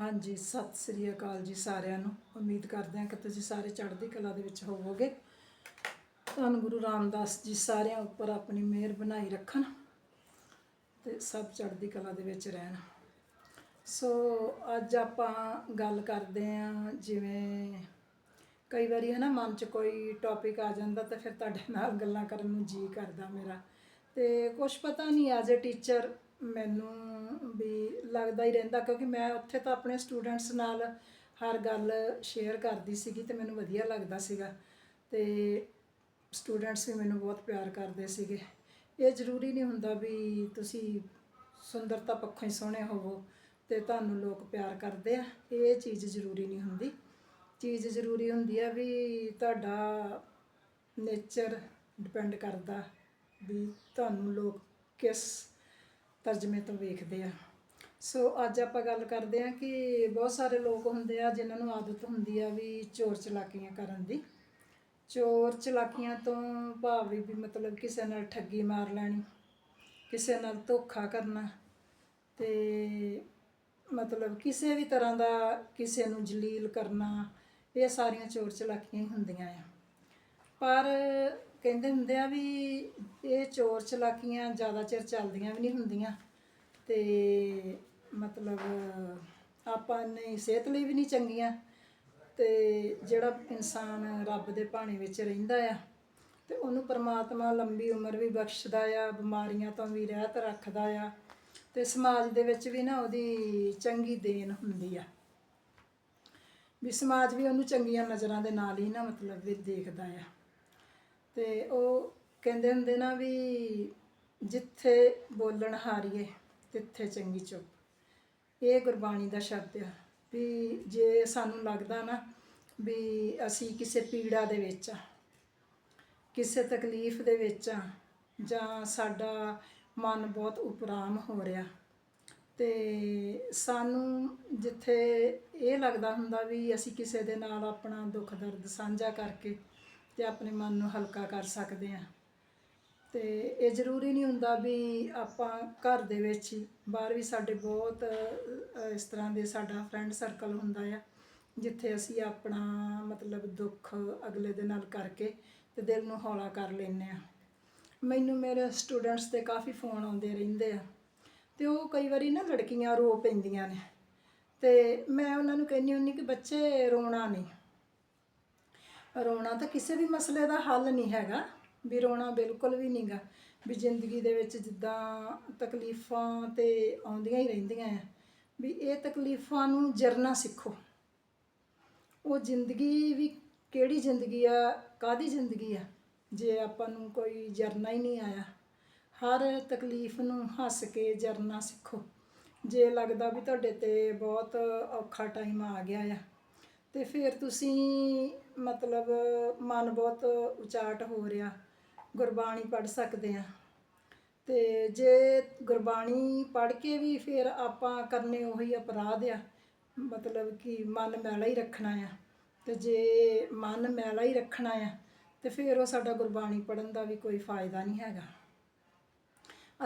ਹਾਂਜੀ, ਸਤਿ ਸ੍ਰੀ ਅਕਾਲ ਜੀ ਸਾਰਿਆਂ ਨੂੰ। ਉਮੀਦ ਕਰਦੇ ਹਾਂ ਕਿ ਤੁਸੀਂ ਸਾਰੇ ਚੜ੍ਹਦੀ ਕਲਾ ਦੇ ਵਿੱਚ ਹੋਵੋਗੇ। ਧੰਨ ਗੁਰੂ ਰਾਮਦਾਸ ਜੀ ਸਾਰਿਆਂ ਉੱਪਰ ਆਪਣੀ ਮਿਹਰ ਬਣਾਈ ਰੱਖਣ ਤੇ ਸਭ ਚੜ੍ਹਦੀ ਕਲਾ ਦੇ ਵਿੱਚ ਰਹਿਣ। ਸੋ, ਅੱਜ ਆਪਾਂ ਗੱਲ ਕਰਦੇ ਹਾਂ ਜਿਵੇਂ ਕਈ ਵਾਰੀ ਹੈ ਨਾ ਮਨ 'ਚ ਕੋਈ ਟੌਪਿਕ ਆ ਜਾਂਦਾ ਤਾਂ ਫਿਰ ਤੁਹਾਡੇ ਨਾਲ ਗੱਲਾਂ ਕਰਨ ਨੂੰ ਜੀ ਕਰਦਾ ਮੇਰਾ। ਤੇ ਕੁਝ ਪਤਾ ਨਹੀਂ ਐਜ਼ ਅ ਟੀਚਰ ਮੈਨੂੰ ਵੀ ਲੱਗਦਾ ਹੀ ਰਹਿੰਦਾ ਕਿਉਂਕਿ ਮੈਂ ਉੱਥੇ ਤਾਂ ਆਪਣੇ ਸਟੂਡੈਂਟਸ ਨਾਲ ਹਰ ਗੱਲ ਸ਼ੇਅਰ ਕਰਦੀ ਸੀਗੀ ਤੇ ਮੈਨੂੰ ਵਧੀਆ ਲੱਗਦਾ ਸੀਗਾ ਤੇ ਸਟੂਡੈਂਟਸ ਵੀ ਮੈਨੂੰ ਬਹੁਤ ਪਿਆਰ ਕਰਦੇ ਸੀਗੇ। ਇਹ ਜ਼ਰੂਰੀ ਨਹੀਂ ਹੁੰਦਾ ਵੀ ਤੁਸੀਂ ਸੁੰਦਰਤਾ ਪੱਖੋਂ ਹੀ ਸੋਹਣੇ ਹੋਵੋ ਤੇ ਤੁਹਾਨੂੰ ਲੋਕ ਪਿਆਰ ਕਰਦੇ ਆ, ਇਹ ਚੀਜ਼ ਜ਼ਰੂਰੀ ਨਹੀਂ ਹੁੰਦੀ। ਚੀਜ਼ ਜ਼ਰੂਰੀ ਹੁੰਦੀ ਆ ਵੀ ਤੁਹਾਡਾ ਨੇਚਰ ਡਿਪੈਂਡ ਕਰਦਾ ਵੀ ਤੁਹਾਨੂੰ ਲੋਕ ਕਿਸ ਤਰਜਮੇ ਤੋਂ ਵੇਖਦੇ ਆ। ਸੋ ਅੱਜ ਆਪਾਂ ਗੱਲ ਕਰਦੇ ਆ ਕਿ ਬਹੁਤ ਸਾਰੇ ਲੋਕ ਹੁੰਦੇ ਆ ਜਿਨ੍ਹਾਂ ਨੂੰ ਆਦਤ ਹੁੰਦੀ ਆ ਵੀ ਚੋਰ ਚਲਾਕੀਆਂ ਕਰਨ ਦੀ। ਚੋਰ ਚਲਾਕੀਆਂ ਤੋਂ ਭਾਵ ਵੀ ਮਤਲਬ ਕਿਸੇ ਨਾਲ ਠੱਗੀ ਮਾਰ ਲੈਣੀ, ਕਿਸੇ ਨਾਲ ਧੋਖਾ ਕਰਨਾ ਤੇ ਮਤਲਬ ਕਿਸੇ ਵੀ ਤਰ੍ਹਾਂ ਦਾ ਕਿਸੇ ਨੂੰ ਜਲੀਲ ਕਰਨਾ, ਇਹ ਸਾਰੀਆਂ ਚੋਰ ਚਲਾਕੀਆਂ ਹੀ ਹੁੰਦੀਆਂ ਆ। ਪਰ ਕਹਿੰਦੇ ਹੁੰਦੇ ਆ ਵੀ ਇਹ ਚੋਰ ਚਲਾਕੀਆਂ ਜ਼ਿਆਦਾ ਚਿਰ ਚੱਲਦੀਆਂ ਵੀ ਨਹੀਂ ਹੁੰਦੀਆਂ ਤੇ ਮਤਲਬ ਆਪਾਂ ਨੇ ਸਿਹਤ ਲਈ ਵੀ ਨਹੀਂ ਚੰਗੀਆਂ ਤੇ ਜਿਹੜਾ ਇਨਸਾਨ ਰੱਬ ਦੇ ਭਾਣੇ ਵਿੱਚ ਰਹਿੰਦਾ ਆ ਤੇ ਉਹਨੂੰ ਪਰਮਾਤਮਾ ਲੰਬੀ ਉਮਰ ਵੀ ਬਖਸ਼ਦਾ ਆ, ਬਿਮਾਰੀਆਂ ਤੋਂ ਵੀ ਰਹਿਤ ਰੱਖਦਾ ਆ ਤੇ ਸਮਾਜ ਦੇ ਵਿੱਚ ਵੀ ਨਾ ਉਹਦੀ ਚੰਗੀ ਦੇਣ ਹੁੰਦੀ ਆ। ਵੀ ਸਮਾਜ ਵੀ ਉਹਨੂੰ ਚੰਗੀਆਂ ਨਜ਼ਰਾਂ ਦੇ ਨਾਲ ਹੀ ਨਾ ਮਤਲਬ ਵੀ ਦੇਖਦਾ ਆ। ਤੇ ਉਹ ਕਹਿੰਦੇ ਹੁੰਦੇ ਨਾ ਵੀ ਜਿੱਥੇ ਬੋਲਣ ਹਾਰੀਏ, ਤਿੱਥੇ ਚੰਗੀ ਚੁੱਪ। ਇਹ ਗੁਰਬਾਣੀ ਦਾ ਸ਼ਬਦ ਆ ਵੀ ਜੇ ਸਾਨੂੰ ਲੱਗਦਾ ਨਾ ਵੀ ਅਸੀਂ ਕਿਸੇ ਪੀੜਾ ਦੇ ਵਿੱਚ ਆ, ਕਿਸੇ ਤਕਲੀਫ ਦੇ ਵਿੱਚ ਆ, ਜਾਂ ਸਾਡਾ ਮਨ ਬਹੁਤ ਉਪਰਾਮ ਹੋ ਰਿਹਾ, ਤੇ ਸਾਨੂੰ ਜਿੱਥੇ ਇਹ ਲੱਗਦਾ ਹੁੰਦਾ ਵੀ ਅਸੀਂ ਕਿਸੇ ਦੇ ਨਾਲ ਆਪਣਾ ਦੁੱਖ ਦਰਦ ਸਾਂਝਾ ਕਰਕੇ ਤੇ ਆਪਣੇ ਮਨ ਨੂੰ ਹਲਕਾ ਕਰ ਸਕਦੇ ਆ ਤੇ ਇਹ ਜ਼ਰੂਰੀ ਨਹੀਂ ਹੁੰਦਾ ਵੀ ਆਪਾਂ ਘਰ ਦੇ ਵਿੱਚ ਹੀ, ਬਾਹਰ ਵੀ ਸਾਡੇ ਬਹੁਤ ਇਸ ਤਰ੍ਹਾਂ ਦੇ ਸਾਡਾ ਫਰੈਂਡ ਸਰਕਲ ਹੁੰਦਾ ਆ, ਜਿੱਥੇ ਅਸੀਂ ਆਪਣਾ ਮਤਲਬ ਦੁੱਖ ਅਗਲੇ ਦੇ ਨਾਲ ਕਰਕੇ ਤੇ ਦਿਲ ਨੂੰ ਹੌਲਾ ਕਰ ਲੈਂਦੇ ਆ ਮੈਨੂੰ ਮੇਰੇ ਸਟੂਡੈਂਟਸ 'ਤੇ ਕਾਫੀ ਫੋਨ ਆਉਂਦੇ ਰਹਿੰਦੇ ਆ ਤੇ ਉਹ ਕਈ ਵਾਰੀ ਨਾ ਲੜਕੀਆਂ ਰੋ ਪੈਂਦੀਆਂ ਨੇ ਤੇ ਮੈਂ ਉਹਨਾਂ ਨੂੰ ਕਹਿੰਦੀ ਹੁੰਦੀ ਕਿ ਬੱਚੇ ਰੋਣਾ ਨਹੀਂ। ਰੋਣਾ ਤਾਂ ਕਿਸੇ ਵੀ ਮਸਲੇ ਦਾ ਹੱਲ ਨਹੀਂ ਹੈਗਾ, ਵੀ ਰੋਣਾ ਬਿਲਕੁਲ ਵੀ ਨਹੀਂਗਾ ਵੀ ਜ਼ਿੰਦਗੀ ਦੇ ਵਿੱਚ ਜਿੱਦਾਂ ਤਕਲੀਫਾਂ ਤੇ ਆਉਂਦੀਆਂ ਹੀ ਰਹਿੰਦੀਆਂ ਆ, ਵੀ ਇਹ ਤਕਲੀਫਾਂ ਨੂੰ ਜਰਨਾ ਸਿੱਖੋ। ਉਹ ਜ਼ਿੰਦਗੀ ਵੀ ਕਿਹੜੀ ਜ਼ਿੰਦਗੀ ਆ ਕਾਦੀ ਜ਼ਿੰਦਗੀ ਆ, ਜੇ ਆਪਾਂ ਨੂੰ ਕੋਈ ਜਰਨਾ ਹੀ ਨਹੀਂ ਆਇਆ। ਹਰ ਤਕਲੀਫ ਨੂੰ ਹੱਸ ਕੇ ਜਰਨਾ ਸਿੱਖੋ। ਜੇ ਲੱਗਦਾ ਵੀ ਤੁਹਾਡੇ ਤੇ ਬਹੁਤ ਔਖਾ ਟਾਈਮ ਆ ਗਿਆ ਆ, ਤੇ ਫਿਰ ਤੁਸੀਂ ਮਤਲਬ ਮਨ ਬਹੁਤ ਉਚਾਟ ਹੋ ਰਿਹਾ। ਗੁਰਬਾਣੀ ਪੜ੍ਹ ਸਕਦੇ ਆ ਤੇ ਜੇ ਗੁਰਬਾਣੀ ਪੜ੍ਹ ਕੇ ਵੀ ਫਿਰ ਆਪਾਂ ਕਰਨੇ ਉਹੀ ਅਪਰਾਧ ਆ। ਮਤਲਬ ਕਿ ਮਨ ਮੈਲਾ ਹੀ ਰੱਖਣਾ ਆ। ਤੇ ਜੇ ਮਨ ਮੈਲਾ ਹੀ ਰੱਖਣਾ ਆ, ਤੇ ਫਿਰ ਉਹ ਸਾਡਾ ਗੁਰਬਾਣੀ ਪੜਨ ਦਾ ਵੀ ਕੋਈ ਫਾਇਦਾ ਨਹੀਂ ਹੈਗਾ।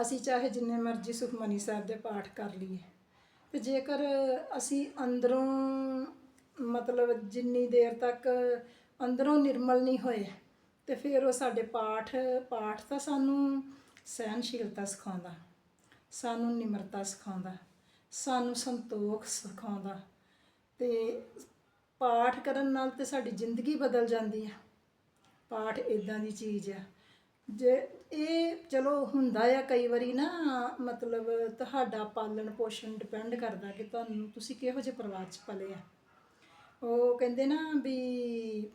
ਅਸੀਂ ਚਾਹੇ ਜਿੰਨੇ ਮਰਜ਼ੀ ਸੁਖਮਨੀ ਸਾਹਿਬ ਦੇ ਪਾਠ ਕਰ ਲਈਏ। ਤੇ ਜੇਕਰ ਅਸੀਂ ਅੰਦਰੋਂ ਮਤਲਬ ਜਿੰਨੀ ਦੇਰ ਤੱਕ ਅੰਦਰੋਂ ਨਿਰਮਲ ਨਹੀਂ ਹੋਏ, ਤੇ ਫਿਰ ਉਹ ਸਾਡੇ ਪਾਠ ਪਾਠ ਤਾਂ ਸਾਨੂੰ ਸਹਿਨਸ਼ੀਲਤਾ ਸਿਖਾਉਂਦਾ, ਸਾਨੂੰ ਨਿਮਰਤਾ ਸਿਖਾਉਂਦਾ, ਸਾਨੂੰ ਸੰਤੋਖ ਸਿਖਾਉਂਦਾ ਤੇ ਪਾਠ ਕਰਨ ਨਾਲ ਤੇ ਸਾਡੀ ਜ਼ਿੰਦਗੀ ਬਦਲ ਜਾਂਦੀ ਹੈ ਪਾਠ ਇਦਾਂ ਦੀ ਚੀਜ਼ ਆ। ਜੇ ਇਹ ਚਲੋ ਹੁੰਦਾ ਆ ਕਈ ਵਾਰੀ ਨਾ, ਮਤਲਬ ਤੁਹਾਡਾ ਪਾਲਣ ਪੋਸ਼ਣ ਡਿਪੈਂਡ ਕਰਦਾ ਕਿ ਤੁਹਾਨੂੰ ਤੁਸੀਂ ਕਿਹੋ ਜਿਹੇ ਪਰਿਵਾਰ 'ਚ ਪਲੇ ਆ। ਉਹ ਕਹਿੰਦੇ ਨਾ ਵੀ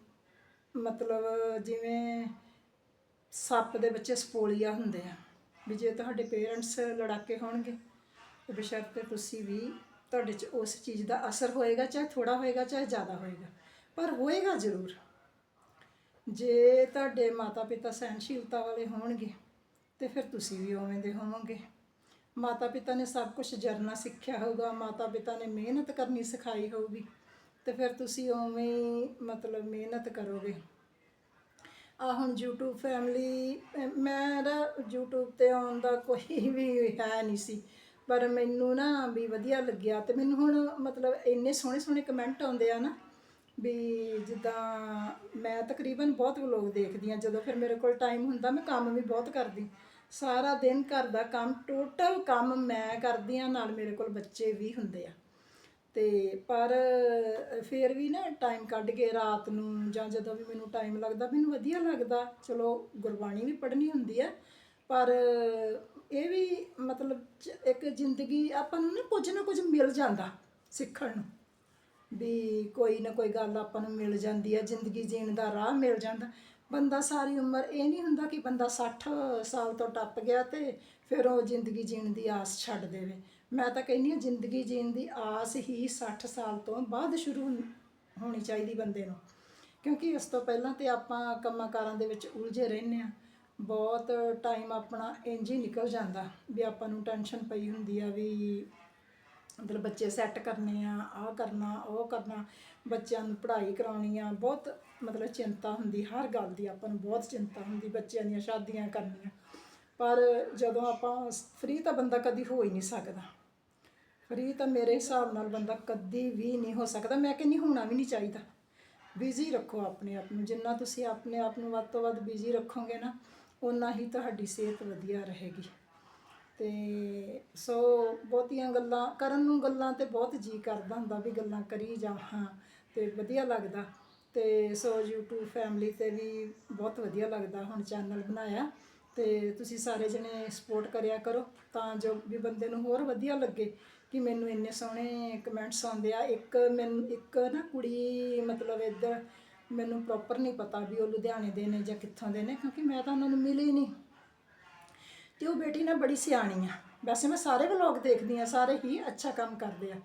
ਮਤਲਬ ਜਿਵੇਂ ਸੱਪ ਦੇ ਬੱਚੇ ਸਪੋਲੀਆ ਹੁੰਦੇ ਆ, ਵੀ ਜੇ ਤੁਹਾਡੇ ਪੇਰੈਂਟਸ ਲੜਾਕੇ ਹੋਣਗੇ, ਤੇ ਬਸ਼ਰਤੇ ਤੁਸੀਂ ਵੀ ਤੁਹਾਡੇ 'ਚ ਉਸ ਚੀਜ਼ ਦਾ ਅਸਰ ਹੋਏਗਾ, ਚਾਹੇ ਥੋੜਾ ਹੋਏਗਾ, ਚਾਹੇ ਜ਼ਿਆਦਾ ਹੋਏਗਾ, ਪਰ ਹੋਏਗਾ ਜ਼ਰੂਰ। ਜੇ ਤੁਹਾਡੇ ਮਾਤਾ ਪਿਤਾ ਸਹਿਨਸ਼ੀਲਤਾ ਵਾਲੇ ਹੋਣਗੇ, ਤੇ ਫਿਰ ਤੁਸੀਂ ਵੀ ਉਵੇਂ ਦੇ ਹੋਵੋਗੇ। ਮਾਤਾ ਪਿਤਾ ਨੇ ਸਭ ਕੁਝ ਜਰਨਾ ਸਿੱਖਿਆ ਹੋਊਗਾ ਮਾਤਾ ਪਿਤਾ ਨੇ ਮਿਹਨਤ ਕਰਨੀ ਸਿਖਾਈ ਹੋਊਗੀ। ਤੇ ਫਿਰ ਤੁਸੀਂ ਉਵੇਂ ਹੀ ਮਤਲਬ ਮਿਹਨਤ ਕਰੋਗੇ। ਆ ਹੁਣ YouTube ਫੈਮਿਲੀ ਮੇਰਾ YouTube ਤੇ ਆਉਣ ਦਾ ਕੋਈ ਵੀ ਹੈ ਨਹੀਂ ਸੀ। ਪਰ ਮੈਨੂੰ ਨਾ ਵੀ ਵਧੀਆ ਲੱਗਿਆ ਤੇ ਮੈਨੂੰ ਹੁਣ ਮਤਲਬ ਇੰਨੇ ਸੋਹਣੇ ਸੋਹਣੇ ਕਮੈਂਟ ਆਉਂਦੇ ਆ ਨਾ ਵੀ ਜਿੱਦਾਂ ਮੈਂ ਤਕਰੀਬਨ ਬਹੁਤ ਵਲੋਗ ਦੇਖਦੀ ਆ ਜਦੋਂ ਫਿਰ ਮੇਰੇ ਕੋਲ ਟਾਈਮ ਹੁੰਦਾ ਮੈਂ ਕੰਮ ਵੀ ਬਹੁਤ ਕਰਦੀ। ਸਾਰਾ ਦਿਨ ਘਰ ਦਾ ਕੰਮ ਟੋਟਲ ਕੰਮ ਮੈਂ ਕਰਦੀ ਆ ਨਾਲ ਮੇਰੇ ਕੋਲ ਬੱਚੇ ਵੀ ਹੁੰਦੇ ਆ। ਤੇ ਪਰ ਫਿਰ ਵੀ ਨਾ ਟਾਈਮ ਕੱਢ ਕੇ ਰਾਤ ਨੂੰ ਜਾਂ ਜਦੋਂ ਵੀ ਮੈਨੂੰ ਟਾਈਮ ਲੱਗਦਾ, ਮੈਨੂੰ ਵਧੀਆ ਲੱਗਦਾ। ਚਲੋ, ਗੁਰਬਾਣੀ ਵੀ ਪੜ੍ਹਨੀ ਹੁੰਦੀ ਹੈ। ਪਰ, ਇਹ ਵੀ ਮਤਲਬ ਇੱਕ ਜ਼ਿੰਦਗੀ ਆਪਾਂ ਨੂੰ ਨਾ ਕੁਝ ਨਾ ਕੁਝ ਮਿਲ ਜਾਂਦਾ ਸਿੱਖਣ ਨੂੰ। ਵੀ ਕੋਈ ਨਾ ਕੋਈ ਗੱਲ ਆਪਾਂ ਨੂੰ ਮਿਲ ਜਾਂਦੀ ਹੈ, ਜ਼ਿੰਦਗੀ ਜੀਣ ਦਾ ਰਾਹ ਮਿਲ ਜਾਂਦਾ। ਬੰਦਾ ਸਾਰੀ ਉਮਰ ਇਹ ਨਹੀਂ ਹੁੰਦਾ ਕਿ ਬੰਦਾ 60 ਸਾਲ ਤੋਂ ਟੱਪ ਗਿਆ ਤੇ ਫਿਰ ਉਹ ਜ਼ਿੰਦਗੀ ਜੀਣ ਦੀ ਆਸ ਛੱਡ ਦੇਵੇ। ਮੈਂ ਤਾਂ ਕਹਿੰਦੀ ਹਾਂ ਜ਼ਿੰਦਗੀ ਜੀਣ ਦੀ ਆਸ ਹੀ 60 ਸਾਲ ਤੋਂ ਬਾਅਦ ਸ਼ੁਰੂ ਹੋਣੀ- ਚਾਹੀਦੀ ਬੰਦੇ ਨੂੰ। ਕਿਉਂਕਿ ਇਸ ਤੋਂ ਪਹਿਲਾਂ ਤੇ ਆਪਾਂ ਕੰਮਾਂ ਕਾਰਾਂ ਦੇ ਵਿੱਚ ਉਲਝੇ ਰਹਿੰਦੇ ਆ ਬਹੁਤ ਟਾਈਮ ਆਪਣਾ ਇੰਜ ਹੀ ਨਿਕਲ ਜਾਂਦਾ ਵੀ ਆਪਾਂ ਨੂੰ ਟੈਨਸ਼ਨ ਪਈ ਹੁੰਦੀ ਆ ਵੀ ਮਤਲਬ ਬੱਚੇ ਸੈੱਟ ਕਰਨੇ ਆ, ਆਹ ਕਰਨਾ, ਉਹ ਕਰਨਾ, ਬੱਚਿਆਂ ਨੂੰ ਪੜ੍ਹਾਈ ਕਰਾਉਣੀ ਆ, ਬਹੁਤ ਮਤਲਬ ਚਿੰਤਾ ਹੁੰਦੀ, ਹਰ ਗੱਲ ਦੀ ਆਪਾਂ ਨੂੰ ਬਹੁਤ ਚਿੰਤਾ ਹੁੰਦੀ ਬੱਚਿਆਂ ਦੀਆਂ ਸ਼ਾਦੀਆਂ ਕਰਨੀਆਂ। ਪਰ ਜਦੋਂ ਆਪਾਂ ਫ੍ਰੀ ਤਾਂ ਬੰਦਾ ਕਦੀ ਹੋ ਹੀ ਨਹੀਂ ਸਕਦਾ। ਫਰੀ ਤਾਂ ਮੇਰੇ ਹਿਸਾਬ ਨਾਲ ਬੰਦਾ ਕਦੀ ਵੀ ਨਹੀਂ ਹੋ ਸਕਦਾ। ਮੈਂ ਕਹਿੰਦੀ ਹੋਣਾ ਵੀ ਨਹੀਂ ਚਾਹੀਦਾ। ਬਿਜ਼ੀ ਰੱਖੋ ਆਪਣੇ ਆਪ ਨੂੰ। ਜਿੰਨਾ ਤੁਸੀਂ ਆਪਣੇ ਆਪ ਨੂੰ ਵੱਧ ਤੋਂ ਵੱਧ ਬਿਜ਼ੀ ਰੱਖੋਗੇ ਨਾ, ਓਨਾ ਹੀ ਤੁਹਾਡੀ ਸਿਹਤ ਵਧੀਆ ਰਹੇਗੀ। ਤੇ ਸੋ ਬਹੁਤੀਆਂ ਗੱਲਾਂ, ਕਰਨ ਨੂੰ ਗੱਲਾਂ ਤੇ ਬਹੁਤ ਜੀ ਕਰਦਾ ਹੁੰਦਾ ਵੀ ਗੱਲਾਂ ਕਰੀ ਜਾਵਾਂ ਤੇ ਵਧੀਆ ਲੱਗਦਾ। ਤੇ ਸੋ YouTube ਫੈਮਿਲੀ ਤੇ ਵੀ ਬਹੁਤ ਵਧੀਆ ਲੱਗਦਾ। ਹੁਣ ਚੈਨਲ ਬਣਾਇਆ ਤੇ ਤੁਸੀਂ ਸਾਰੇ ਜਣੇ ਸਪੋਰਟ ਕਰਿਆ ਕਰੋ ਤਾਂ ਜੋ ਵੀ ਬੰਦੇ ਨੂੰ ਹੋਰ ਵਧੀਆ ਲੱਗੇ। ਕਿ ਮੈਨੂੰ ਇੰਨੇ ਸੋਹਣੇ ਕਮੈਂਟਸ ਆਉਂਦੇ ਆ। ਇੱਕ ਮੈਨੂੰ, ਇੱਕ ਨਾ ਕੁੜੀ ਮਤਲਬ ਇੱਧਰ ਮੈਨੂੰ ਪ੍ਰੋਪਰ ਨਹੀਂ ਪਤਾ ਵੀ ਉਹ ਲੁਧਿਆਣੇ ਦੇ ਨੇ ਜਾਂ ਕਿੱਥੋਂ ਦੇ ਨੇ, ਕਿਉਂਕਿ ਮੈਂ ਤਾਂ ਉਹਨਾਂ ਨੂੰ ਮਿਲੀ ਨਹੀਂ। ਤੇ ਉਹ ਬੇਟੀ ਨਾ ਬੜੀ ਸਿਆਣੀ ਆ। ਵੈਸੇ ਮੈਂ ਸਾਰੇ ਵਲੌਗ ਦੇਖਦੀ ਆ, ਸਾਰੇ ਹੀ ਅੱਛਾ ਕੰਮ ਕਰਦੇ ਆ।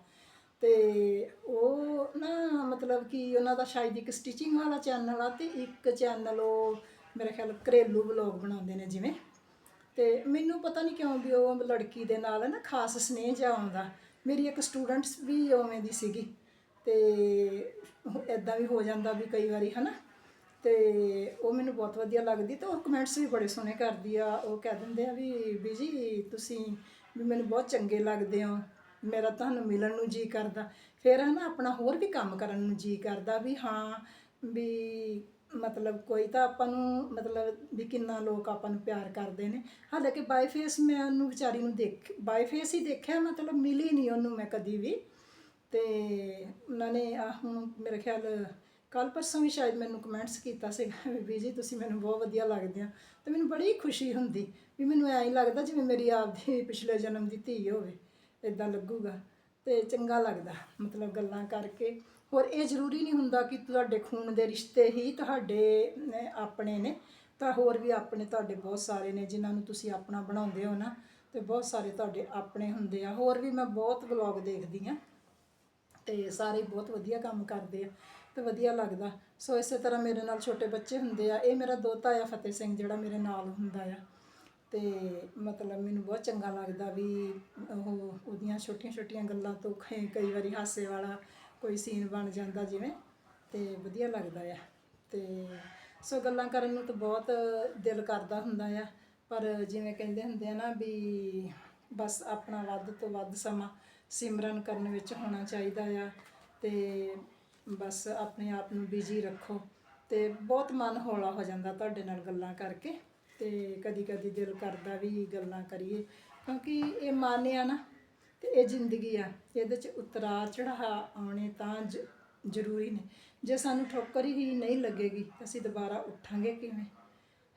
ਤੇ ਉਹ ਨਾ ਮਤਲਬ ਕਿ ਉਹਨਾਂ ਦਾ ਸ਼ਾਇਦ ਇੱਕ ਸਟਿਚਿੰਗ ਵਾਲਾ ਚੈਨਲ ਆ ਤੇ ਇੱਕ ਚੈਨਲ ਉਹ ਮੇਰੇ ਖਿਆਲ ਘਰੇਲੂ ਵਲੌਗ ਬਣਾਉਂਦੇ ਨੇ ਜਿਵੇਂ। ਤੇ ਮੈਨੂੰ ਪਤਾ ਨਹੀਂ ਕਿਉਂ ਵੀ ਉਹ ਲੜਕੀ ਦੇ ਨਾਲ ਨਾ ਖਾਸ ਸਨੇਹ ਜਿਹਾ ਆਉਂਦਾ। ਮੇਰੀ ਇੱਕ ਸਟੂਡੈਂਟਸ ਵੀ ਉਵੇਂ ਦੀ ਸੀਗੀ ਤੇ ਇਦਾਂ ਵੀ ਹੋ ਜਾਂਦਾ ਵੀ ਕਈ ਵਾਰੀ, ਹਨਾ? ਤੇ ਉਹ ਮੈਨੂੰ ਬਹੁਤ ਵਧੀਆ ਲੱਗਦੀ ਤੇ ਉਹ ਕਮੈਂਟਸ ਵੀ ਬੜੇ ਸੋਹਣੇ ਕਰਦੀ ਆ। ਉਹ ਕਹਿ ਦਿੰਦੇ ਆ ਵੀ ਬੀਜੀ ਤੁਸੀਂ ਵੀ ਮੈਨੂੰ ਬਹੁਤ ਚੰਗੇ ਲੱਗਦੇ ਹੋ। ਮੇਰਾ ਤੁਹਾਨੂੰ ਮਿਲਣ ਨੂੰ ਜੀ ਕਰਦਾ। ਫਿਰ ਹਨਾ ਆਪਣਾ ਹੋਰ ਵੀ ਕੰਮ ਕਰਨ ਨੂੰ ਜੀ ਕਰਦਾ ਵੀ ਹਾਂ ਵੀ ਮਤਲਬ ਕੋਈ ਤਾਂ ਆਪਾਂ ਨੂੰ ਮਤਲਬ ਵੀ ਕਿੰਨਾ ਲੋਕ ਆਪਾਂ ਨੂੰ ਪਿਆਰ ਕਰਦੇ ਨੇ। ਹਾਲਾਂਕਿ ਬਾਈ ਫੇਸ ਮੈਂ ਉਹਨੂੰ ਵਿਚਾਰੀ ਨੂੰ ਦੇਖ ਬਾਈ ਫੇਸ ਹੀ ਦੇਖਿਆ, ਮਤਲਬ ਮਿਲੀ ਨਹੀਂ ਉਹਨੂੰ ਮੈਂ ਕਦੀ ਵੀ। ਤੇ ਉਹਨਾਂ ਨੇ ਆ ਹੁਣ ਮੇਰੇ ਖਿਆਲ ਕੱਲ ਪਰਸੋਂ ਵੀ ਸ਼ਾਇਦ ਮੈਨੂੰ ਕਮੈਂਟਸ ਕੀਤਾ ਸੀ, ਵੀ ਜੀ ਤੁਸੀਂ ਮੈਨੂੰ ਬਹੁਤ ਵਧੀਆ ਲੱਗਦੇ ਆ ਤੇ ਮੈਨੂੰ ਬੜੀ ਖੁਸ਼ੀ ਹੁੰਦੀ ਵੀ ਮੈਨੂੰ ਐਂ ਹੀ ਲੱਗਦਾ ਜਿਵੇਂ ਮੇਰੀ ਆਪਦੀ ਪਿਛਲੇ ਜਨਮ ਦੀ ਧੀ ਹੋਵੇ ਇਦਾਂ ਲੱਗੂਗਾ। ਤੇ ਚੰਗਾ ਲੱਗਦਾ, ਮਤਲਬ ਗੱਲਾਂ ਕਰਕੇ। ਹੋਰ ਇਹ ਜ਼ਰੂਰੀ ਨਹੀਂ ਹੁੰਦਾ ਕਿ ਤੁਹਾਡੇ ਖੂਨ ਦੇ ਰਿਸ਼ਤੇ ਹੀ ਤੁਹਾਡੇ ਆਪਣੇ ਨੇ। ਤਾਂ ਹੋਰ ਵੀ ਆਪਣੇ ਤੁਹਾਡੇ ਬਹੁਤ ਸਾਰੇ ਨੇ, ਜਿਨ੍ਹਾਂ ਨੂੰ ਤੁਸੀਂ ਆਪਣਾ ਬਣਾਉਂਦੇ ਹੋ ਨਾ, ਤੇ ਬਹੁਤ ਸਾਰੇ ਤੁਹਾਡੇ ਆਪਣੇ ਹੁੰਦੇ ਆ। ਹੋਰ ਵੀ ਮੈਂ ਬਹੁਤ ਵਲੌਗ ਦੇਖਦੀ ਆ ਤੇ ਸਾਰੇ ਬਹੁਤ ਵਧੀਆ ਕੰਮ ਕਰਦੇ ਆ, ਤੇ ਵਧੀਆ ਲੱਗਦਾ। ਸੋ ਇਸੇ ਤਰ੍ਹਾਂ ਮੇਰੇ ਨਾਲ ਛੋਟੇ ਬੱਚੇ ਹੁੰਦੇ ਆ, ਇਹ ਮੇਰਾ ਦੋਤਾ ਆ, ਫਤਿਹ ਸਿੰਘ, ਜਿਹੜਾ ਮੇਰੇ ਨਾਲ ਹੁੰਦਾ ਆ। ਤੇ ਮਤਲਬ ਮੈਨੂੰ ਬਹੁਤ ਚੰਗਾ ਲੱਗਦਾ ਵੀ ਉਹ ਉਹਦੀਆਂ ਛੋਟੀਆਂ ਛੋਟੀਆਂ ਗੱਲਾਂ ਤੋਂ ਕਈ ਕਈ ਵਾਰੀ ਹਾਸੇ ਵਾਲਾ ਕੋਈ ਸੀਨ ਬਣ ਜਾਂਦਾ ਜਿਵੇਂ, ਤੇ ਵਧੀਆ ਲੱਗਦਾ ਆ। ਤੇ ਸੋ ਗੱਲਾਂ ਕਰਨ ਨੂੰ ਤਾਂ ਬਹੁਤ ਦਿਲ ਕਰਦਾ ਹੁੰਦਾ ਆ, ਪਰ ਜਿਵੇਂ ਕਹਿੰਦੇ ਹੁੰਦੇ ਆ ਨਾ ਵੀ ਬਸ ਆਪਣਾ ਵੱਧ ਤੋਂ ਵੱਧ ਸਮਾਂ ਸਿਮਰਨ ਕਰਨ ਵਿੱਚ ਹੋਣਾ ਚਾਹੀਦਾ ਆ, ਤੇ ਬਸ ਆਪਣੇ ਆਪ ਨੂੰ ਬਿਜ਼ੀ ਰੱਖੋ, ਤੇ ਬਹੁਤ ਮਨ ਹੌਲਾ ਹੋ ਜਾਂਦਾ ਤੁਹਾਡੇ ਨਾਲ ਗੱਲਾਂ ਕਰਕੇ। ਤੇ ਕਦੀ ਕਦੀ ਦਿਲ ਕਰਦਾ ਵੀ ਗੱਲਾਂ ਕਰੀਏ, ਕਿਉਂਕਿ ਇਹ ਮਨ ਆ ਨਾ ਤੇ ਇਹ ਜ਼ਿੰਦਗੀ ਆ, ਇਹਦੇ ਚ ਉਤਰਾਅ ਚੜ੍ਹਾਅ ਆਉਣੇ ਤਾਂ ਜ- ਜ਼ਰੂਰੀ ਨੇ। ਜੇ ਸਾਨੂੰ ਠੋਕਰ ਹੀ ਨਹੀਂ ਲੱਗੇਗੀ, ਅਸੀਂ ਦੁਬਾਰਾ ਉੱਠਾਂਗੇ ਕਿਵੇਂ?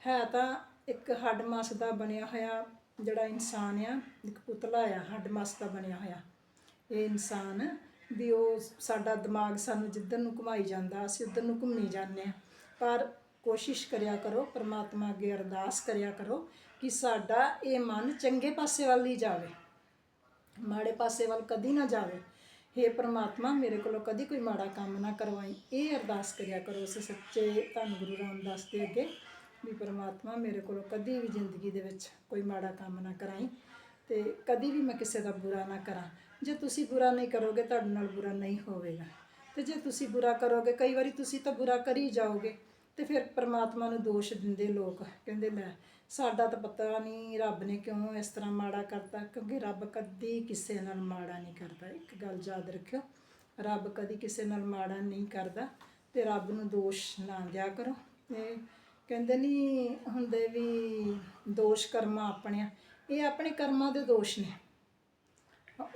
ਹੈ ਤਾਂ ਇੱਕ ਹੱਡ ਮਾਸ ਦਾ ਬਣਿਆ ਹੋਇਆ ਜਿਹੜਾ ਇਨਸਾਨ ਆ, ਇੱਕ ਪੁਤਲਾ ਆ, ਹੱਡ ਮਾਸ ਦਾ ਬਣਿਆ ਹੋਇਆ। ਇਹ ਇਨਸਾਨ ਵੀ ਉਹ ਸਾਡਾ ਦਿਮਾਗ ਸਾਨੂੰ ਜਿੱਧਰ ਨੂੰ ਘੁਮਾਈ ਜਾਂਦਾ, ਅਸੀਂ ਉੱਧਰ ਨੂੰ ਘੁੰਮੀ ਜਾਂਦੇ ਆ। ਪਰ ਕੋਸ਼ਿਸ਼ ਕਰਿਆ ਕਰੋ, ਪਰਮਾਤਮਾ ਅੱਗੇ ਅਰਦਾਸ ਕਰਿਆ ਕਰੋ ਕਿ ਸਾਡਾ ਇਹ ਮਨ ਚੰਗੇ ਪਾਸੇ ਵੱਲ ਹੀ ਜਾਵੇ। ਮਾੜੇ ਪਾਸੇ ਵੱਲ ਕਦੀ ਨਾ ਜਾਵੇ। हे ਪ੍ਰਮਾਤਮਾ, ਮੇਰੇ ਕੋਲੋਂ ਕਦੀ ਕੋਈ ਮਾੜਾ ਕੰਮ ਨਾ ਕਰਵਾਈ। ਇਹ ਅਰਦਾਸ ਕਰਿਆ ਕਰੋ ਉਸ ਸੱਚੇ ਧੰਨ ਗੁਰੂ ਰਾਮਦਾਸ ਦੇ ਅੱਗੇ ਵੀ ਪ੍ਰਮਾਤਮਾ ਮੇਰੇ ਕੋਲੋਂ ਕਦੀ ਵੀ ਜ਼ਿੰਦਗੀ ਦੇ ਵਿੱਚ ਕੋਈ ਮਾੜਾ ਕੰਮ ਨਾ ਕਰਾਈ ਤੇ ਕਦੀ ਵੀ ਮੈਂ ਕਿਸੇ ਦਾ ਬੁਰਾ ਨਾ ਕਰਾਂ। ਜੇ ਤੁਸੀਂ ਬੁਰਾ ਨਹੀਂ ਕਰੋਗੇ, ਤੁਹਾਡੇ ਨਾਲ ਬੁਰਾ ਨਹੀਂ ਹੋਵੇਗਾ। ਤੇ ਜੇ ਤੁਸੀਂ ਬੁਰਾ ਕਰੋਗੇ, ਕਈ ਵਾਰੀ ਤੁਸੀਂ ਤਾਂ ਬੁਰਾ ਕਰੀ ਜਾਓਗੇ। ਤੇ ਫਿਰ ਪ੍ਰਮਾਤਮਾ ਨੂੰ ਦੋਸ਼ ਦਿੰਦੇ ਲੋਕ, ਕਹਿੰਦੇ ਲੈ ਸਾਡਾ ਤਾਂ ਪਤਾ ਨਹੀਂ ਰੱਬ ਨੇ ਕਿਉਂ ਇਸ ਤਰ੍ਹਾਂ ਮਾੜਾ ਕਰਤਾ, ਕਿਉਂਕਿ ਰੱਬ ਕਦੀ ਕਿਸੇ ਨਾਲ ਮਾੜਾ ਨਹੀਂ ਕਰਦਾ। ਇੱਕ ਗੱਲ ਯਾਦ ਰੱਖਿਓ, ਰੱਬ ਕਦੀ ਕਿਸੇ ਨਾਲ ਮਾੜਾ ਨਹੀਂ ਕਰਦਾ ਤੇ ਰੱਬ ਨੂੰ ਦੋਸ਼ ਨਾ ਦਿਆ ਕਰੋ। ਤੇ ਕਹਿੰਦੇ ਨਹੀਂ ਹੁੰਦੇ ਵੀ ਦੋਸ਼ ਕਰਮਾਂ ਆਪਣਿਆਂ, ਇਹ ਆਪਣੇ ਕਰਮਾਂ ਦੇ ਦੋਸ਼ ਨੇ।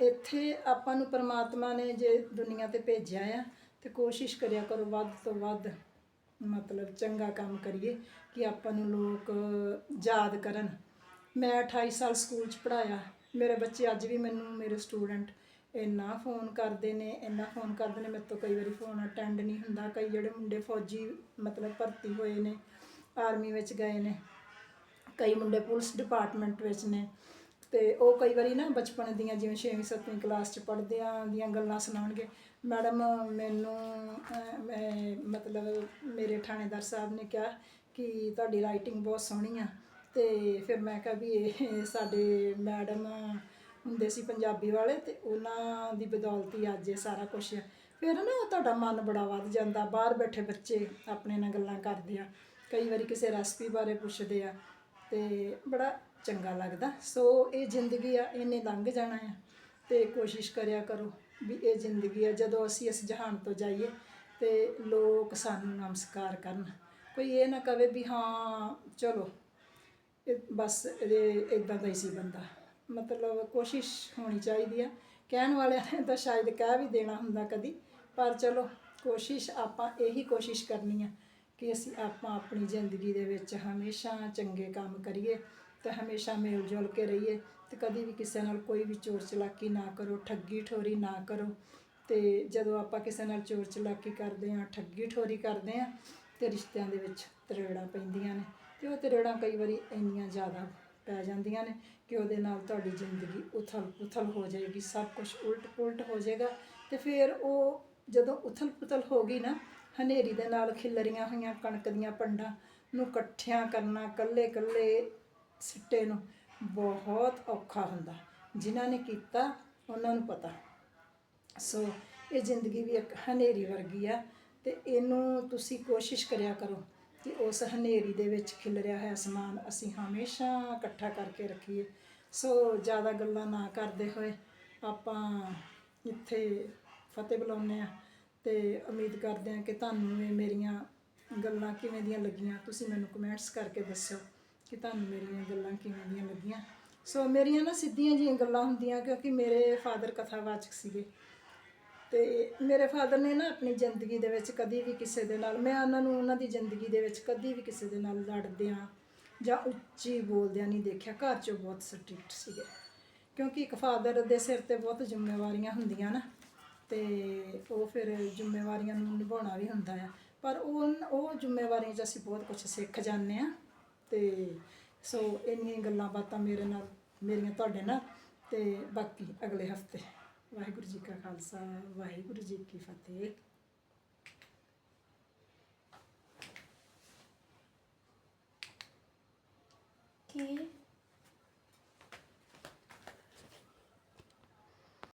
ਇੱਥੇ ਆਪਾਂ ਨੂੰ ਪਰਮਾਤਮਾ ਨੇ ਜੇ ਦੁਨੀਆ ਤੇ ਭੇਜਿਆ ਆ, ਤੇ ਕੋਸ਼ਿਸ਼ ਕਰਿਆ ਕਰੋ ਵੱਧ ਤੋਂ ਵੱਧ ਮਤਲਬ ਚੰਗਾ ਕੰਮ ਕਰੀਏ ਕਿ ਆਪਾਂ ਨੂੰ ਲੋਕ ਯਾਦ ਕਰਨ। ਮੈਂ 28 ਸਾਲ ਸਕੂਲ 'ਚ ਪੜਾਇਆ ਮੇਰੇ ਬੱਚੇ ਅੱਜ ਵੀ ਮੈਨੂੰ, ਮੇਰੇ ਸਟੂਡੈਂਟ ਇੰਨਾ ਫੋਨ ਕਰਦੇ ਨੇ, ਇੰਨਾ ਫੋਨ ਕਰਦੇ ਨੇ, ਮੇਰੇ ਤੋਂ ਕਈ ਵਾਰੀ ਫੋਨ ਅਟੈਂਡ ਨਹੀਂ ਹੁੰਦਾ। ਕਈ ਜਿਹੜੇ ਮੁੰਡੇ ਫੌਜੀ ਮਤਲਬ ਭਰਤੀ ਹੋਏ ਨੇ, ਆਰਮੀ ਵਿੱਚ ਗਏ ਨੇ, ਕਈ ਮੁੰਡੇ ਪੁਲਿਸ ਡਿਪਾਰਟਮੈਂਟ ਵਿੱਚ ਨੇ। ਤੇ ਉਹ ਕਈ ਵਾਰੀ ਨਾ ਬਚਪਨ ਦੀਆਂ ਜਿਵੇਂ 6ਵੀਂ 7ਵੀਂ ਕਲਾਸ ਚ ਪੜ੍ਹਦਿਆਂ ਦੀਆਂ ਗੱਲਾਂ ਸੁਣਾਉਣਗੇ। ਮੈਡਮ ਮੈਨੂੰ ਮੈਂ ਮਤਲਬ ਮੇਰੇ ਥਾਣੇਦਾਰ ਸਾਹਿਬ ਨੇ ਕਿਹਾ ਕਿ ਤੁਹਾਡੀ ਰਾਈਟਿੰਗ ਬਹੁਤ ਸੋਹਣੀ ਆ। ਤੇ ਫਿਰ ਮੈਂ ਕਿਹਾ ਵੀ ਇਹ ਸਾਡੇ ਮੈਡਮ ਹੁੰਦੇ ਸੀ ਪੰਜਾਬੀ ਵਾਲੇ ਤੇ ਉਹਨਾਂ ਦੀ ਬਦੌਲਤ ਹੀ ਅੱਜ ਇਹ ਸਾਰਾ ਕੁਝ ਆ। ਫਿਰ ਨਾ ਤੁਹਾਡਾ ਮਨ ਬੜਾ ਵੱਧ ਜਾਂਦਾ, ਬਾਹਰ ਬੈਠੇ ਬੱਚੇ ਆਪਣੇ ਨਾਲ ਗੱਲਾਂ ਕਰਦੇ ਆ। ਕਈ ਵਾਰੀ ਕਿਸੇ ਰੈਸਪੀ ਬਾਰੇ ਪੁੱਛਦੇ ਆ ਤੇ ਬੜਾ ਚੰਗਾ ਲੱਗਦਾ। ਸੋ ਇਹ ਜ਼ਿੰਦਗੀ ਆ, ਇਹਨੇ ਲੰਘ ਜਾਣਾ ਆ। ਤੇ ਕੋਸ਼ਿਸ਼ ਕਰਿਆ ਕਰੋ ਵੀ ਇਹ ਜ਼ਿੰਦਗੀ ਆ, ਜਦੋਂ ਅਸੀਂ ਇਸ ਜਹਾਨ ਤੋਂ ਜਾਈਏ ਤੇ ਲੋਕ ਸਾਨੂੰ ਨਮਸਕਾਰ ਕਰਨ। ਕੋਈ ਇਹ ਨਾ ਕਵੇ ਵੀ ਹਾਂ, ਚਲੋ ਬਸ ਇਹ ਇਦਾਂ ਦਾ ਹੀ ਸੀ ਬੰਦਾ। ਮਤਲਬ ਕੋਸ਼ਿਸ਼ ਹੋਣੀ ਚਾਹੀਦੀ ਆ। ਕਹਿਣ ਵਾਲਿਆਂ ਨੇ ਤਾਂ ਸ਼ਾਇਦ ਕਹਿ ਵੀ ਦੇਣਾ ਹੁੰਦਾ ਕਦੀ, ਪਰ ਚਲੋ, ਕੋਸ਼ਿਸ਼ ਆਪਾਂ ਇਹੀ ਕੋਸ਼ਿਸ਼ ਕਰਨੀ ਆ ਕਿ ਅਸੀਂ ਆਪਾਂ ਆਪਣੀ ਜ਼ਿੰਦਗੀ ਦੇ ਵਿੱਚ ਹਮੇਸ਼ਾ ਚੰਗੇ ਕੰਮ ਕਰੀਏ। ਤੇ ਹਮੇਸ਼ਾ ਮਿਲ ਜੁਲ ਕੇ ਰਹੀਏ ਤੇ ਕਦੀ ਵੀ ਕਿਸੇ ਨਾਲ ਕੋਈ ਵੀ ਚੋਰ ਚਲਾਕੀ ਨਾ ਕਰੋ, ਠੱਗੀ ਠੋਰੀ ਨਾ ਕਰੋ। ਤੇ ਜਦੋਂ ਆਪਾਂ ਕਿਸੇ ਨਾਲ ਚੋਰ ਚਲਾਕੀ ਕਰਦੇ ਹਾਂ, ਠੱਗੀ ਠੋਰੀ ਕਰਦੇ ਹਾਂ ਤੇ ਰਿਸ਼ਤਿਆਂ ਦੇ ਵਿੱਚ ਤਰੇੜਾਂ ਪੈਂਦੀਆਂ ਨੇ ਤੇ ਉਹ ਤਰੇੜਾਂ ਕਈ ਵਾਰੀ ਇੰਨੀਆਂ ਜ਼ਿਆਦਾ ਪੈ ਜਾਂਦੀਆਂ ਨੇ ਕਿ ਉਹਦੇ ਨਾਲ ਤੁਹਾਡੀ ਜ਼ਿੰਦਗੀ ਉਥਲ ਪੁਥਲ ਹੋ ਜਾਏਗੀ, ਸਭ ਕੁਝ ਉਲਟ ਪੁਲਟ ਹੋ ਜਾਏਗਾ ਤੇ ਫਿਰ ਉਹ ਜਦੋਂ ਉਥਲ ਪੁਥਲ ਹੋ ਗਈ ਨਾ, ਹਨੇਰੀ ਦੇ ਨਾਲ ਖਿਲਰੀਆਂ ਹੋਈਆਂ, ਕਣਕ ਦੀਆਂ ਪੰਡਾਂ ਨੂੰ ਇਕੱਠਿਆਂ ਕਰਨਾ ਕੱਲੇ ਕੱਲੇ ਸਿੱਟੇ ਨੂੰ ਬਹੁਤ ਔਖਾ ਹੁੰਦਾ। ਜਿਨ੍ਹਾਂ ਨੇ ਕੀਤਾ, ਉਹਨਾਂ ਨੂੰ ਪਤਾ। ਸੋ ਇਹ ਜ਼ਿੰਦਗੀ ਵੀ ਇੱਕ ਹਨੇਰੀ ਵਰਗੀ ਆ ਤੇ ਇਹਨੂੰ ਤੁਸੀਂ ਕੋਸ਼ਿਸ਼ ਕਰਿਆ ਕਰੋ ਕਿ ਉਸ ਹਨੇਰੀ ਦੇ ਵਿੱਚ ਖਿਲ ਰਿਹਾ ਹੋਇਆ ਸਮਾਨ ਅਸੀਂ ਹਮੇਸ਼ਾ ਇਕੱਠਾ ਕਰਕੇ ਰੱਖੀਏ। ਸੋ ਜ਼ਿਆਦਾ ਗੱਲਾਂ ਨਾ ਕਰਦੇ ਹੋਏ ਆਪਾਂ ਇੱਥੇ ਫਤਿਹ ਬੁਲਾਉਂਦੇ ਆ ਤੇ ਉਮੀਦ ਕਰਦੇ ਆ ਕਿ ਤੁਹਾਨੂੰ ਇਹ ਮੇਰੀਆਂ ਗੱਲਾਂ ਕਿਵੇਂ ਦੀਆਂ ਲੱਗੀਆਂ, ਤੁਸੀਂ ਮੈਨੂੰ ਕਮੈਂਟਸ ਕਰਕੇ ਦੱਸਿਓ। ਕਿ ਤੁਹਾਨੂੰ ਮੇਰੀਆਂ ਗੱਲਾਂ ਕਿਵੇਂ ਦੀਆਂ ਲੱਗੀਆਂ? ਸੋ ਮੇਰੀਆਂ ਨਾ ਸਿੱਧੀਆਂ ਜਿਹੀਆਂ ਗੱਲਾਂ ਹੁੰਦੀਆਂ ਕਿਉਂਕਿ ਮੇਰੇ ਫਾਦਰ ਕਥਾਵਾਚਕ ਸੀਗੇ। ਤੇ ਮੇਰੇ ਫਾਦਰ ਨੇ ਨਾ ਆਪਣੀ ਜ਼ਿੰਦਗੀ ਦੇ ਵਿੱਚ ਕਦੀ ਵੀ ਕਿਸੇ ਦੇ ਨਾਲ, ਮੈਂ ਉਹਨਾਂ ਨੂੰ ਉਹਨਾਂ ਦੀ ਜ਼ਿੰਦਗੀ ਦੇ ਵਿੱਚ ਕਦੀ ਵੀ ਕਿਸੇ ਦੇ ਨਾਲ ਲੜਦਿਆਂ ਜਾਂ ਉੱਚੀ ਬੋਲਦਿਆਂ ਨਹੀਂ ਦੇਖਿਆ। ਘਰ 'ਚੋਂ ਬਹੁਤ ਸਟ੍ਰਿਕਟ ਸੀਗੇ। ਕਿਉਂਕਿ ਇੱਕ ਫਾਦਰ ਦੇ ਸਿਰ ਤੇ ਬਹੁਤ ਜ਼ਿੰਮੇਵਾਰੀਆਂ ਹੁੰਦੀਆਂ ਨਾ, ਤੇ ਉਹ ਫਿਰ ਜ਼ਿੰਮੇਵਾਰੀਆਂ ਨੂੰ ਨਿਭਾਉਣਾ ਵੀ ਹੁੰਦਾ ਆ। ਪਰ ਉਹ ਉਹ ਜ਼ਿੰਮੇਵਾਰੀਆਂ 'ਚ ਅਸੀਂ ਬਹੁਤ ਕੁਝ ਸਿੱਖ ਜਾਂਦੇ ਆ ਤੇ ਸੋ ਇੰਨੀਆਂ ਹੀ ਗੱਲਾਂ ਬਾਤਾਂ ਮੇਰੇ ਨਾਲ, ਮੇਰੀਆਂ ਤੁਹਾਡੇ ਨਾਲ ਤੇ ਬਾਕੀ ਅਗਲੇ ਹਫ਼ਤੇ। ਵਾਹਿਗੁਰੂ ਜੀ ਕਾ ਖਾਲਸਾ, ਵਾਹਿਗੁਰੂ ਜੀ ਕੀ ਫਤਿਹ। ਕੀ?